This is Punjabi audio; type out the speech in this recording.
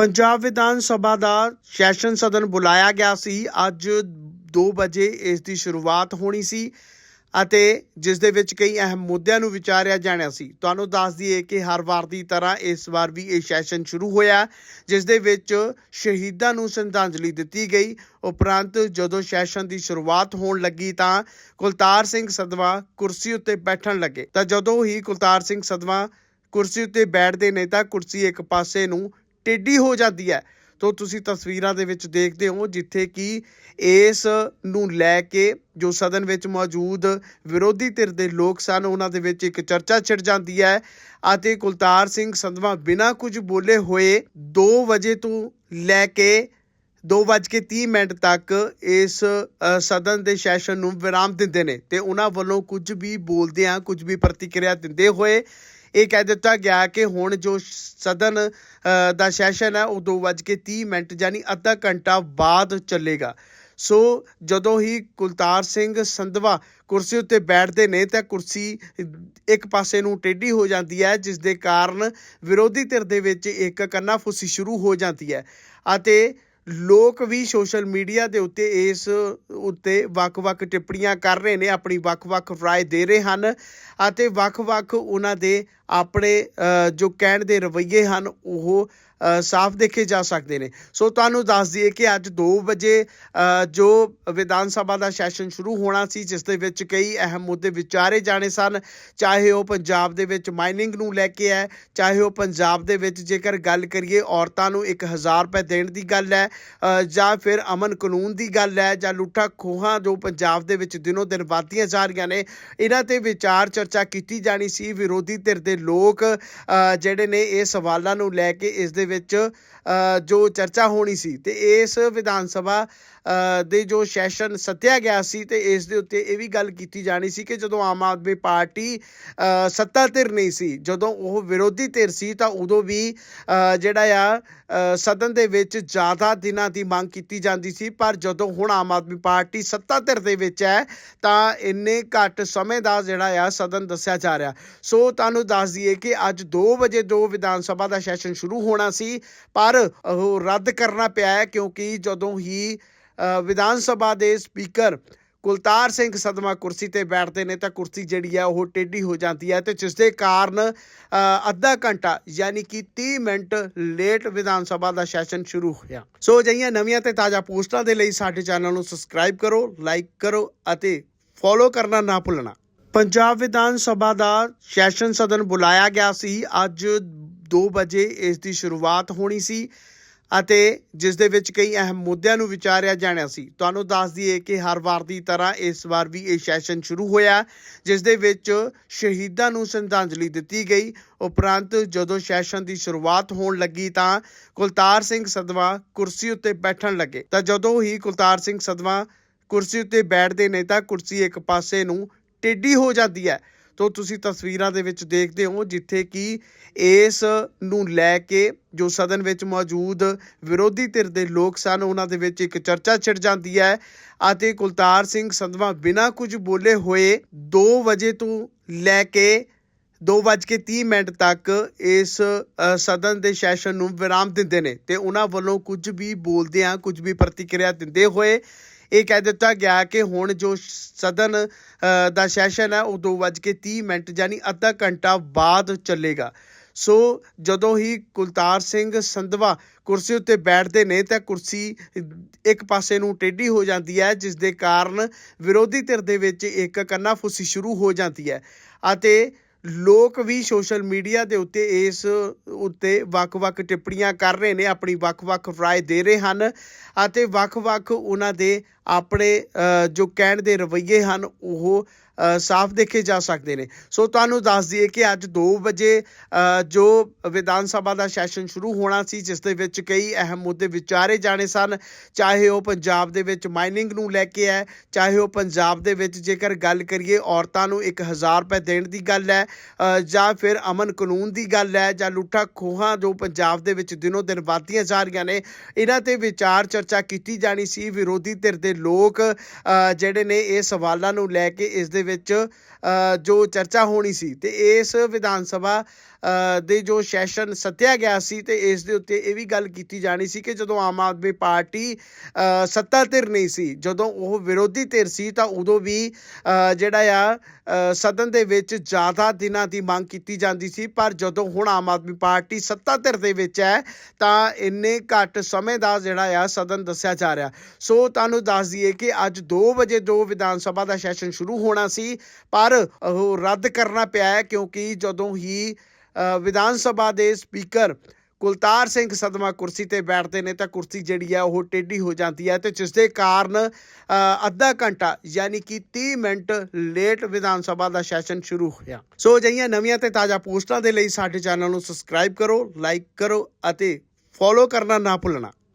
ਪੰਜਾਬ ਵਿਧਾਨ ਸਭਾ ਦਾ ਸੈਸ਼ਨ ਸਦਨ ਬੁਲਾਇਆ ਗਿਆ ਸੀ। ਅੱਜ 2 ਵਜੇ ਇਸ ਦੀ ਸ਼ੁਰੂਆਤ ਹੋਣੀ ਸੀ ਅਤੇ ਜਿਸ ਦੇ ਵਿੱਚ ਕਈ ਅਹਿਮ ਮੁੱਦਿਆਂ ਨੂੰ ਵਿਚਾਰਿਆ ਜਾਣਾ ਸੀ। ਤੁਹਾਨੂੰ ਦੱਸ ਦਈਏ ਕਿ ਹਰ ਵਾਰ ਦੀ ਤਰ੍ਹਾਂ ਇਸ ਵਾਰ ਵੀ ਇਹ ਸੈਸ਼ਨ ਸ਼ੁਰੂ ਹੋਇਆ, ਜਿਸ ਦੇ ਵਿੱਚ ਸ਼ਹੀਦਾਂ ਨੂੰ ਸ਼ਰਧਾਂਜਲੀ ਦਿੱਤੀ ਗਈ। ਉਪਰੰਤ ਜਦੋਂ ਸੈਸ਼ਨ ਦੀ ਸ਼ੁਰੂਆਤ ਹੋਣ ਲੱਗੀ ਤਾਂ ਕੁਲਤਾਰ ਸਿੰਘ ਸਦਵਾ ਕੁਰਸੀ ਉੱਤੇ ਬੈਠਣ ਲੱਗੇ। ਤਾਂ ਜਦੋਂ ਹੀ ਕੁਲਤਾਰ ਸਿੰਘ ਸਦਵਾ ਕੁਰਸੀ ਉੱਤੇ ਬੈਠਦੇ ਨੇ ਤਾਂ ਕੁਰਸੀ ਇੱਕ ਪਾਸੇ ਨੂੰ ਟੇਢੀ ਹੋ ਜਾਂਦੀ ਹੈ। ਤੋ ਤੁਸੀਂ ਤਸਵੀਰਾਂ ਦੇ ਵਿੱਚ ਦੇਖਦੇ ਹੋ ਜਿੱਥੇ ਕਿ ਇਸ ਨੂੰ ਲੈ ਕੇ ਜੋ ਸਦਨ ਵਿੱਚ ਮੌਜੂਦ ਵਿਰੋਧੀ ਧਿਰ ਦੇ ਲੋਕ ਸਨ, ਉਹਨਾਂ ਦੇ ਵਿੱਚ ਇੱਕ ਚਰਚਾ ਛਿੜ ਜਾਂਦੀ ਹੈ ਅਤੇ ਕੁਲਤਾਰ ਸਿੰਘ ਸੰਧਵਾ ਬਿਨਾਂ ਕੁਝ ਬੋਲੇ ਹੋਏ 2 ਵਜੇ ਤੋਂ ਲੈ ਕੇ 2:30 ਮਿੰਟ ਤੱਕ ਇਸ ਸਦਨ ਦੇ ਸੈਸ਼ਨ ਨੂੰ ਵਿਰਾਮ ਦਿੰਦੇ ਨੇ ਤੇ ਉਹਨਾਂ ਵੱਲੋਂ ਕੁਝ ਵੀ ਬੋਲਦਿਆਂ ਕੁਝ ਵੀ ਪ੍ਰਤੀਕਿਰਿਆ ਦਿੰਦੇ ਹੋਏ ਇਹ ਕਹਿ ਦਿੱਤਾ ਗਿਆ ਕਿ ਹੁਣ ਜੋ ਸਦਨ ਦਾ ਸੈਸ਼ਨ ਹੈ, ਉਹ 2:30 ਮਿੰਟ ਯਾਨੀ ਅੱਧਾ ਘੰਟਾ ਬਾਅਦ ਚੱਲੇਗਾ। ਸੋ ਜਦੋਂ ਹੀ ਕੁਲਤਾਰ ਸਿੰਘ ਸੰਧਵਾ ਕੁਰਸੀ ਉੱਤੇ ਬੈਠਦੇ ਨੇ ਤਾਂ ਕੁਰਸੀ ਇੱਕ ਪਾਸੇ ਨੂੰ ਟੇਢੀ ਹੋ ਜਾਂਦੀ ਹੈ, ਜਿਸ ਦੇ ਕਾਰਨ ਵਿਰੋਧੀ ਧਿਰ ਦੇ ਵਿੱਚ ਇੱਕ ਕੰਨਾਫੂਸੀ ਸ਼ੁਰੂ ਹੋ ਜਾਂਦੀ ਹੈ ਅਤੇ ਲੋਕ ਵੀ ਸੋਸ਼ਲ ਮੀਡੀਆ ਦੇ ਉੱਤੇ ਇਸ ਉੱਤੇ ਵੱਖ-ਵੱਖ ਟਿੱਪਣੀਆਂ ਕਰ ਰਹੇ ਨੇ, ਆਪਣੀ ਵੱਖ-ਵੱਖ ਰਾਏ ਦੇ ਰਹੇ ਹਨ ਅਤੇ ਵੱਖ-ਵੱਖ ਉਹਨਾਂ ਦੇ ਆਪਣੇ ਜੋ ਕਹਿਣ ਦੇ ਰਵੱਈਏ ਹਨ, ਉਹ ਸਾਫ਼ ਦੇਖੇ ਜਾ ਸਕਦੇ ਨੇ। ਸੋ ਤੁਹਾਨੂੰ ਦੱਸ ਦਈਏ ਕਿ ਅੱਜ 2 ਵਜੇ ਜੋ ਵਿਧਾਨ ਸਭਾ ਦਾ ਸੈਸ਼ਨ ਸ਼ੁਰੂ ਹੋਣਾ ਸੀ, ਜਿਸ ਦੇ ਵਿੱਚ ਕਈ ਅਹਿਮ ਮੁੱਦੇ ਵਿਚਾਰੇ ਜਾਣੇ ਸਨ, ਚਾਹੇ ਉਹ ਪੰਜਾਬ ਦੇ ਵਿੱਚ ਮਾਈਨਿੰਗ ਨੂੰ ਲੈ ਕੇ ਹੈ, ਚਾਹੇ ਉਹ ਪੰਜਾਬ ਦੇ ਵਿੱਚ ਜੇਕਰ ਗੱਲ ਕਰੀਏ, ਔਰਤਾਂ ਨੂੰ 1000 ਰੁਪਏ ਦੇਣ ਦੀ ਗੱਲ ਹੈ ਜਾਂ ਫਿਰ ਅਮਨ ਕਾਨੂੰਨ ਦੀ ਗੱਲ ਹੈ, ਜਾਂ ਲੁੱਟਾ ਖੋਹਾਂ ਜੋ ਪੰਜਾਬ ਦੇ ਵਿੱਚ ਦਿਨੋ ਦਿਨ ਵਧਦੀਆਂ ਜਾ ਰਹੀਆਂ ਨੇ, ਇਹਨਾਂ ਤੇ ਵਿਚਾਰ ਚਰਚਾ ਕੀਤੀ ਜਾਣੀ ਸੀ, ਵਿਰੋਧੀ ਧਿਰ ਦੇ ਲੋਕ ਜਿਹੜੇ ਨੇ ਇਹ ਸਵਾਲਾਂ ਨੂੰ ਲੈ ਕੇ ਇਸ ਦੇ ਵਿੱਚ ਜੋ ਚਰਚਾ ਹੋਣੀ ਸੀ ਤੇ ਇਸ ਵਿਧਾਨ ਸਭਾ ਦੇ ਜੋ ਸੈਸ਼ਨ ਸੱਤਿਆ ਗਿਆ ਸੀ ਤੇ ਇਸ ਦੇ ਉੱਤੇ ਇਹ ਵੀ ਗੱਲ ਕੀਤੀ ਜਾਣੀ ਸੀ ਕਿ ਜਦੋਂ ਆਮ ਆਦਮੀ ਪਾਰਟੀ ਸੱਤਾ ਧਿਰ ਨਹੀਂ ਸੀ, ਜਦੋਂ ਉਹ ਵਿਰੋਧੀ ਧਿਰ ਸੀ ਤਾਂ ਉਦੋਂ ਵੀ ਜਿਹੜਾ ਆ ਸਦਨ ਦੇ ਵਿੱਚ ਜ਼ਿਆਦਾ ਦਿਨਾਂ ਦੀ ਮੰਗ ਕੀਤੀ ਜਾਂਦੀ ਸੀ, ਪਰ ਜਦੋਂ ਹੁਣ ਆਮ ਆਦਮੀ ਪਾਰਟੀ ਸੱਤਾ ਧਿਰ ਦੇ ਵਿੱਚ ਹੈ ਤਾਂ ਇੰਨੇ ਘੱਟ ਸਮੇਂ ਦਾ ਜਿਹੜਾ ਆ ਸਦਨ ਦੱਸਿਆ ਜਾ ਰਿਹਾ। ਸੋ ਤੁਹਾਨੂੰ ਦੱਸ ਦਈਏ ਕਿ ਅੱਜ 2 ਵਜੇ ਦੋ ਵਿਧਾਨ ਸਭਾ ਦਾ ਸੈਸ਼ਨ ਸ਼ੁਰੂ ਹੋਣਾ ਸੀ, ਪਰ ਉਹ ਰੱਦ ਕਰਨਾ ਪਿਆ ਹੈ ਕਿਉਂਕਿ ਜਦੋਂ ਹੀ ਵਿਧਾਨ ਸਭਾ ਦੇ ਸਪੀਕਰ ਕੁਲਤਾਰ ਸਿੰਘ ਸਦਮਾ ਕੁਰਸੀ ਤੇ ਬੈਠਦੇ ਨੇ ਤਾਂ ਕੁਰਸੀ ਜਿਹੜੀ ਆ ਉਹ ਟੇਢੀ ਹੋ ਜਾਂਦੀ ਹੈ ਤੇ ਜਿਸ ਦੇ ਕਾਰਨ ਅੱਧਾ ਘੰਟਾ ਯਾਨੀ ਕਿ 30 ਮਿੰਟ ਲੇਟ ਵਿਧਾਨ ਸਭਾ ਦਾ ਸੈਸ਼ਨ ਸ਼ੁਰੂ ਹੋਇਆ। ਸੋ ਅਜਿਹੀਆਂ ਨਵੀਆਂ ਤੇ ਤਾਜ਼ਾ ਪੋਸਟਾਂ ਦੇ ਲਈ ਸਾਡੇ ਚੈਨਲ ਨੂੰ ਸਬਸਕ੍ਰਾਈਬ ਕਰੋ, ਲਾਈਕ ਕਰੋ ਅਤੇ ਫੋਲੋ ਕਰਨਾ ਨਾ ਭੁੱਲਣਾ। ਪੰਜਾਬ ਵਿਧਾਨ ਸਭਾ ਦਾ ਸੈਸ਼ਨ ਸਦਨ ਬੁਲਾਇਆ ਗਿਆ ਸੀ। ਅੱਜ 2 ਵਜੇ ਇਸ ਦੀ ਸ਼ੁਰੂਆਤ ਹੋਣੀ ਸੀ ਅਤੇ ਜਿਸ ਦੇ ਵਿੱਚ ਕਈ ਅਹਿਮ ਮੁੱਦਿਆਂ ਨੂੰ ਵਿਚਾਰਿਆ ਜਾਣਾ ਸੀ। ਤੁਹਾਨੂੰ ਦੱਸ ਦਈਏ ਕਿ ਹਰ ਵਾਰ ਦੀ ਤਰ੍ਹਾਂ ਇਸ ਵਾਰ ਵੀ ਇਹ ਸੈਸ਼ਨ ਸ਼ੁਰੂ ਹੋਇਆ, ਜਿਸ ਦੇ ਵਿੱਚ ਸ਼ਹੀਦਾਂ ਨੂੰ ਸ਼ਰਧਾਂਜਲੀ ਦਿੱਤੀ ਗਈ। ਉਪਰੰਤ ਜਦੋਂ ਸੈਸ਼ਨ ਦੀ ਸ਼ੁਰੂਆਤ ਹੋਣ ਲੱਗੀ ਤਾਂ ਕੁਲਤਾਰ ਸਿੰਘ ਸਦਵਾ ਕੁਰਸੀ ਉੱਤੇ ਬੈਠਣ ਲੱਗੇ। ਤਾਂ ਜਦੋਂ ਹੀ ਕੁਲਤਾਰ ਸਿੰਘ ਸਦਵਾ ਕੁਰਸੀ ਉੱਤੇ ਬੈਠਦੇ ਨੇ ਤਾਂ ਕੁਰਸੀ ਇੱਕ ਪਾਸੇ ਨੂੰ ਟੇਢੀ ਹੋ ਜਾਂਦੀ ਹੈ। ਤੋ ਤੁਸੀਂ ਤਸਵੀਰਾਂ ਦੇ ਵਿੱਚ ਦੇਖਦੇ ਹੋ ਜਿੱਥੇ ਕਿ ਇਸ ਨੂੰ ਲੈ ਕੇ ਜੋ ਸਦਨ ਵਿੱਚ ਮੌਜੂਦ ਵਿਰੋਧੀ ਧਿਰ ਦੇ ਲੋਕ ਸਨ, ਉਹਨਾਂ ਦੇ ਵਿੱਚ ਇੱਕ ਚਰਚਾ ਛਿੜ ਜਾਂਦੀ ਹੈ ਅਤੇ ਕੁਲਤਾਰ ਸਿੰਘ ਸੰਧਵਾ ਬਿਨਾਂ ਕੁਝ ਬੋਲੇ ਹੋਏ 2 ਵਜੇ ਤੋਂ ਲੈ ਕੇ 2:30 ਮਿੰਟ ਤੱਕ ਇਸ ਸਦਨ ਦੇ ਸੈਸ਼ਨ ਨੂੰ ਵਿਰਾਮ ਦਿੰਦੇ ਨੇ ਤੇ ਉਹਨਾਂ ਵੱਲੋਂ ਕੁਝ ਵੀ ਬੋਲਦਿਆਂ, ਕੁਝ ਵੀ ਪ੍ਰਤੀਕਿਰਿਆ ਦਿੰਦੇ ਹੋਏ ਇਹ ਕਹਿ ਦਿੱਤਾ ਗਿਆ ਕਿ ਹੁਣ ਜੋ ਸਦਨ ਦਾ ਸੈਸ਼ਨ ਹੈ, ਉਹ 2:30 ਮਿੰਟ ਯਾਨੀ ਅੱਧਾ ਘੰਟਾ ਬਾਅਦ ਚੱਲੇਗਾ। ਸੋ ਜਦੋਂ ਹੀ ਕੁਲਤਾਰ ਸਿੰਘ ਸੰਧਵਾ ਕੁਰਸੀ ਉੱਤੇ ਬੈਠਦੇ ਨੇ ਤਾਂ ਕੁਰਸੀ ਇੱਕ ਪਾਸੇ ਨੂੰ ਟੇਢੀ ਹੋ ਜਾਂਦੀ ਹੈ, ਜਿਸ ਦੇ ਕਾਰਨ ਵਿਰੋਧੀ ਧਿਰ ਦੇ ਵਿੱਚ ਇੱਕ ਕੰਨਾਫੂਸੀ ਸ਼ੁਰੂ ਹੋ ਜਾਂਦੀ ਹੈ ਅਤੇ ਲੋਕ ਵੀ ਸੋਸ਼ਲ ਮੀਡੀਆ ਦੇ ਉੱਤੇ ਇਸ ਉੱਤੇ ਵੱਖ-ਵੱਖ ਟਿੱਪਣੀਆਂ ਕਰ ਰਹੇ ਨੇ, ਆਪਣੀ ਵੱਖ-ਵੱਖ ਰਾਏ ਦੇ ਰਹੇ ਹਨ ਅਤੇ ਵੱਖ-ਵੱਖ ਉਹਨਾਂ ਦੇ ਆਪਣੇ ਜੋ ਕਹਿਣ ਦੇ ਰਵੱਈਏ ਹਨ, ਉਹ ਸਾਫ਼ ਦੇਖੇ ਜਾ ਸਕਦੇ ਨੇ। ਸੋ ਤੁਹਾਨੂੰ ਦੱਸ ਦਈਏ ਕਿ ਅੱਜ 2 ਵਜੇ ਜੋ ਵਿਧਾਨ ਸਭਾ ਦਾ ਸੈਸ਼ਨ ਸ਼ੁਰੂ ਹੋਣਾ ਸੀ, ਜਿਸ ਦੇ ਵਿੱਚ ਕਈ ਅਹਿਮ ਮੁੱਦੇ ਵਿਚਾਰੇ ਜਾਣੇ ਸਨ, ਚਾਹੇ ਉਹ ਪੰਜਾਬ ਦੇ ਵਿੱਚ ਮਾਈਨਿੰਗ ਨੂੰ ਲੈ ਕੇ ਹੈ, ਚਾਹੇ ਉਹ ਪੰਜਾਬ ਦੇ ਵਿੱਚ ਜੇਕਰ ਗੱਲ ਕਰੀਏ, ਔਰਤਾਂ ਨੂੰ 1000 ਰੁਪਏ ਦੇਣ ਦੀ ਗੱਲ ਹੈ ਜਾਂ ਫਿਰ ਅਮਨ ਕਾਨੂੰਨ ਦੀ ਗੱਲ ਹੈ, ਜਾਂ ਲੁੱਟਾ ਖੋਹਾਂ ਜੋ ਪੰਜਾਬ ਦੇ ਵਿੱਚ ਦਿਨੋ ਦਿਨ ਵਧਦੀਆਂ ਜਾ ਰਹੀਆਂ ਨੇ, ਇਹਨਾਂ ਤੇ ਵਿਚਾਰ ਚਰਚਾ ਕੀਤੀ ਜਾਣੀ ਸੀ। ਵਿਰੋਧੀ ਧਿਰ ਦੇ ਲੋਕ ਜਿਹੜੇ ਨੇ ਇਹ ਸਵਾਲਾਂ ਨੂੰ ਲੈ ਕੇ ਇਸ ਦੇ ਵਿੱਚ ਅ, ਜੋ ਚਰਚਾ ਹੋਣੀ ਸੀ ਤੇ ਇਸ ਵਿਧਾਨ ਸਭਾ ਦੇ ਜੋ ਸੈਸ਼ਨ ਸੱਤਿਆ ਗਿਆ ਸੀ ਤੇ ਇਸ ਦੇ ਉੱਤੇ ਇਹ ਵੀ ਗੱਲ ਕੀਤੀ ਜਾਣੀ ਸੀ ਕਿ ਜਦੋਂ ਆਮ ਆਦਮੀ ਪਾਰਟੀ ਸੱਤਾ ਧਿਰ ਨਹੀਂ ਸੀ, ਜਦੋਂ ਉਹ ਵਿਰੋਧੀ ਧਿਰ ਸੀ ਤਾਂ ਉਦੋਂ ਵੀ ਜਿਹੜਾ ਆ ਸਦਨ ਦੇ ਵਿੱਚ ਜ਼ਿਆਦਾ ਦਿਨਾਂ ਦੀ ਮੰਗ ਕੀਤੀ ਜਾਂਦੀ ਸੀ, ਪਰ ਜਦੋਂ ਹੁਣ ਆਮ ਆਦਮੀ ਪਾਰਟੀ ਸੱਤਾ ਧਿਰ ਦੇ ਵਿੱਚ ਹੈ, ਤਾਂ ਇੰਨੇ ਘੱਟ ਸਮੇਂ ਦਾ ਜਿਹੜਾ ਆ ਸਦਨ ਦੱਸਿਆ ਜਾ ਰਿਹਾ। ਸੋ ਤੁਹਾਨੂੰ ਦੱਸ ਦਈਏ ਕਿ ਅੱਜ 2 ਵਜੇ ਜੋ ਵਿਧਾਨ ਸਭਾ ਦਾ ਸੈਸ਼ਨ ਸ਼ੁਰੂ ਹੋਣਾ ਸੀ, ਪਰ ਉਹ ਰੱਦ ਕਰਨਾ ਪਿਆ ਕਿਉਂਕਿ ਜਦੋਂ ਹੀ ਵਿਧਾਨ ਸਭਾ ਦੇ ਸਪੀਕਰ ਕੁਲਤਾਰ ਸਿੰਘ ਸਦਮਾ ਕੁਰਸੀ ਤੇ ਬੈਠਦੇ ਨੇ ਤਾਂ ਕੁਰਸੀ ਜਿਹੜੀ ਹੈ ਉਹ ਟੇਢੀ ਹੋ ਜਾਂਦੀ ਹੈ ਤੇ ਜਿਸ ਦੇ ਕਾਰਨ ਅੱਧਾ ਘੰਟਾ ਯਾਨੀ ਕਿ 30 ਮਿੰਟ ਲੇਟ ਵਿਧਾਨ ਸਭਾ ਦਾ ਸੈਸ਼ਨ ਸ਼ੁਰੂ ਹੋਇਆ। ਸੋ ਅਜਿਹੀਆਂ ਨਵੀਆਂ ਤੇ ਤਾਜ਼ਾ ਪੋਸਟਾਂ ਦੇ ਲਈ ਸਾਡੇ ਚੈਨਲ ਨੂੰ ਸਬਸਕ੍ਰਾਈਬ ਕਰੋ, ਲਾਈਕ ਕਰੋ ਅਤੇ ਫੋਲੋ ਕਰਨਾ ਨਾ ਭੁੱਲਣਾ।